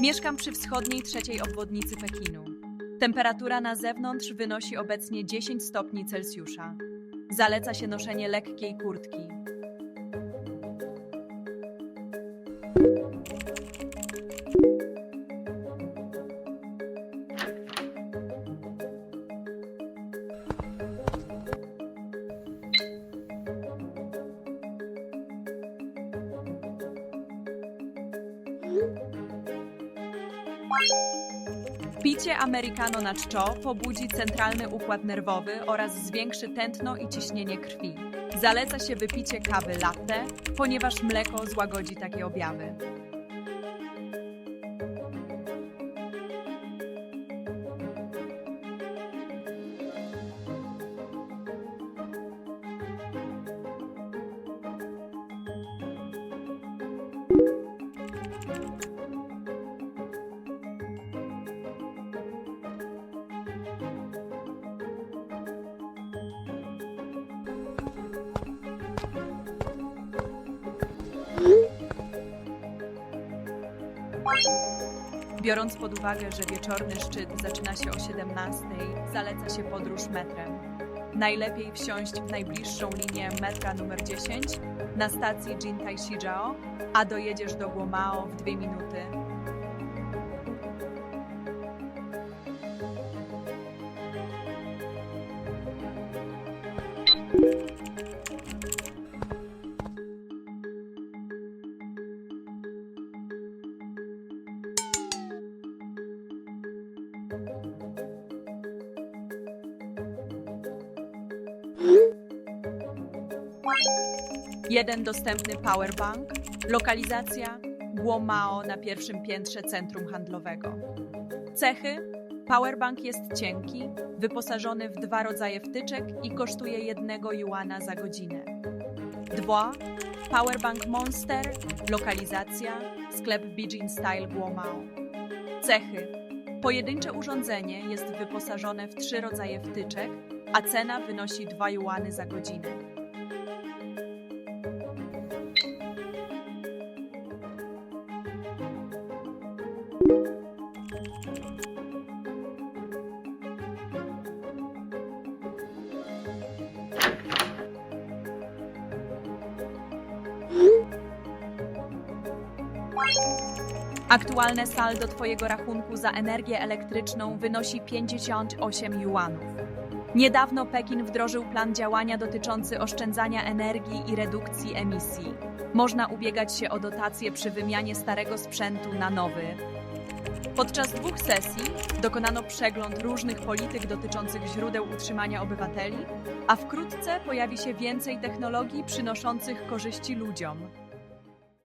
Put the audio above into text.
Mieszkam przy wschodniej trzeciej obwodnicy Pekinu. Temperatura na zewnątrz wynosi obecnie 10 stopni Celsjusza. Zaleca się noszenie lekkiej kurtki. Picie americano na czczo pobudzi centralny układ nerwowy oraz zwiększy tętno i ciśnienie krwi. Zaleca się wypicie kawy latte, ponieważ mleko złagodzi takie objawy. Biorąc pod uwagę, że wieczorny szczyt zaczyna się o 17, zaleca się podróż metrem. Najlepiej wsiąść w najbliższą linię metra numer 10 na stacji Jintai-Shijao, a dojedziesz do Guomao w 2 minuty. Jeden dostępny powerbank, lokalizacja Guomao na pierwszym piętrze centrum handlowego. Cechy: Powerbank jest cienki, wyposażony w dwa rodzaje wtyczek i kosztuje jednego juana za godzinę. 2. Powerbank Monster, lokalizacja sklep Beijing Style Guomao. Cechy: Pojedyncze urządzenie jest wyposażone w trzy rodzaje wtyczek, a cena wynosi 2 juany za godzinę. Aktualne saldo Twojego rachunku za energię elektryczną wynosi 58 juanów. Niedawno Pekin wdrożył plan działania dotyczący oszczędzania energii i redukcji emisji. Można ubiegać się o dotacje przy wymianie starego sprzętu na nowy. Podczas dwóch sesji dokonano przegląd różnych polityk dotyczących źródeł utrzymania obywateli, a wkrótce pojawi się więcej technologii przynoszących korzyści ludziom.